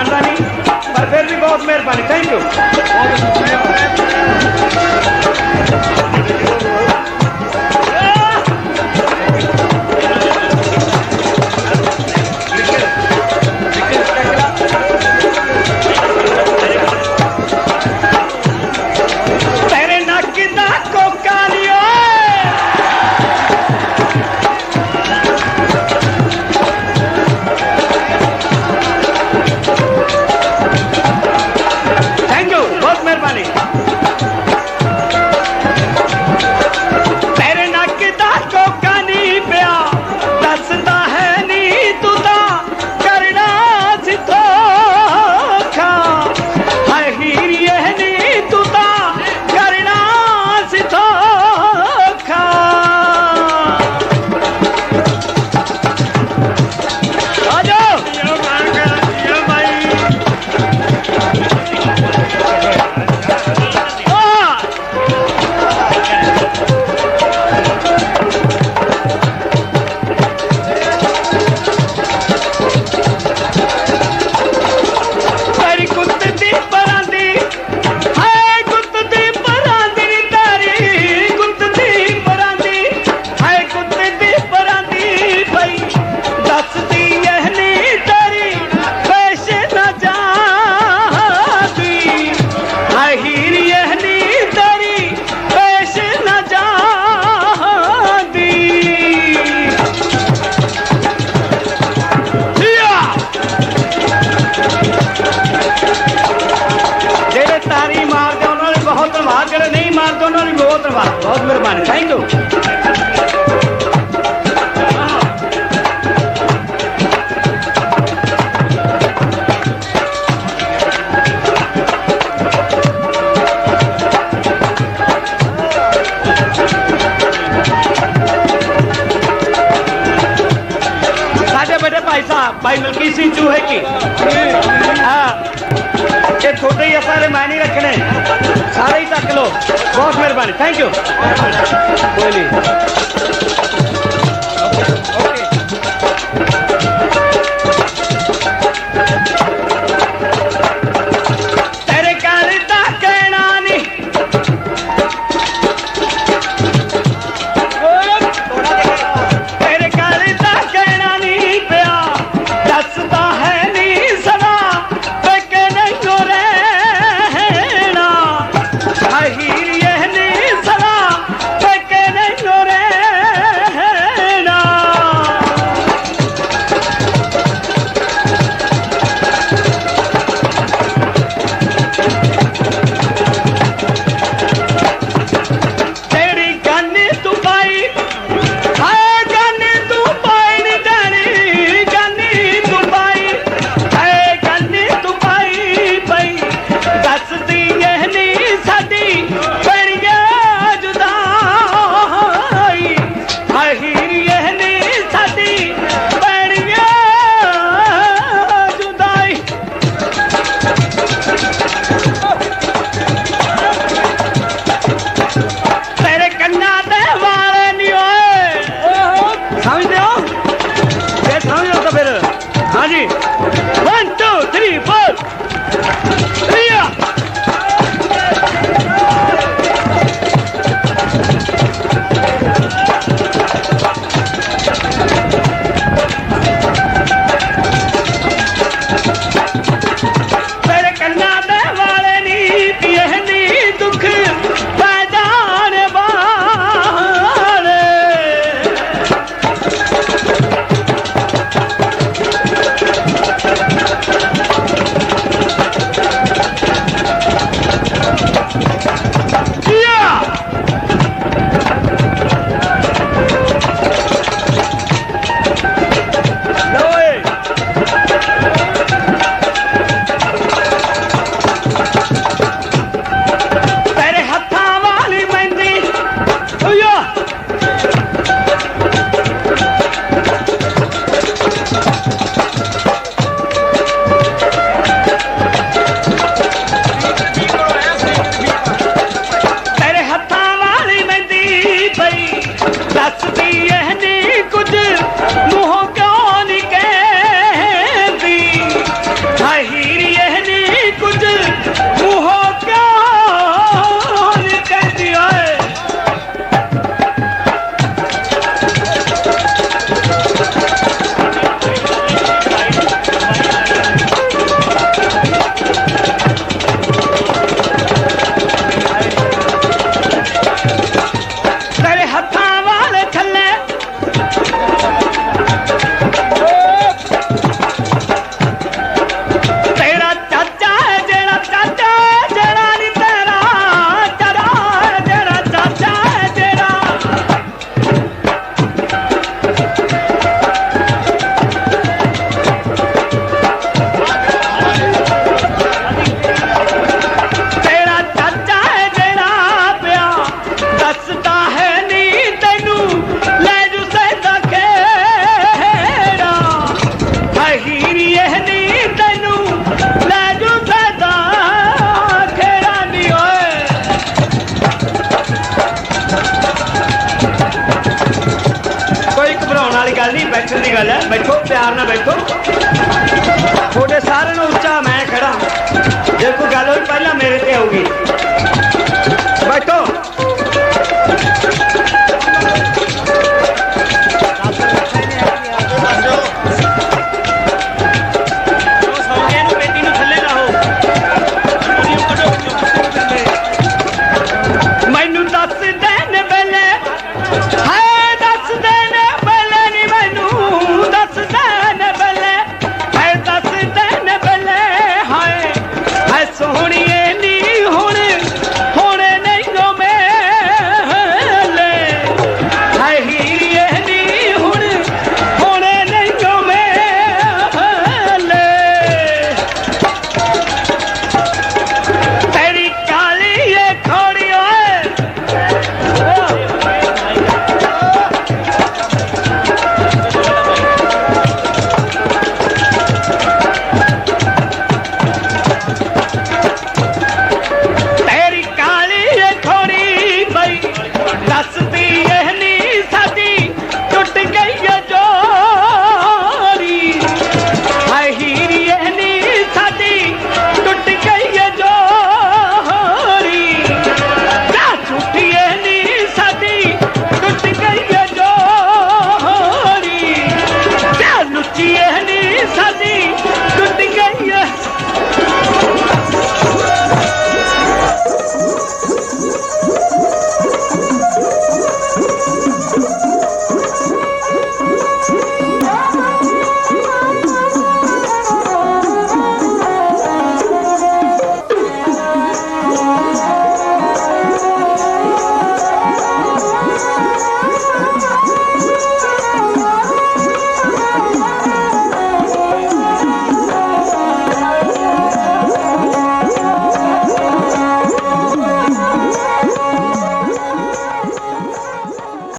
ਜਾਣਦਾ ਨਹੀਂ ਪਰ ਫਿਰ ਵੀ ਬਹੁਤ ਮਿਹਰਬਾਨੀ। ਥੈਂਕ ਯੂ ਇਹ ਤੁਹਾਡੇ ਹੀ ਆਪਾਂ ਨੇ ਮੈਂ ਨਹੀਂ ਰੱਖਣੇ। ਸਾਰੇ ਹੀ ਤੱਕ ਲੋ ਬਹੁਤ ਮਿਹਰਬਾਨੀ। ਥੈਂਕ ਯੂ ਕੋਈ ਨਹੀਂ।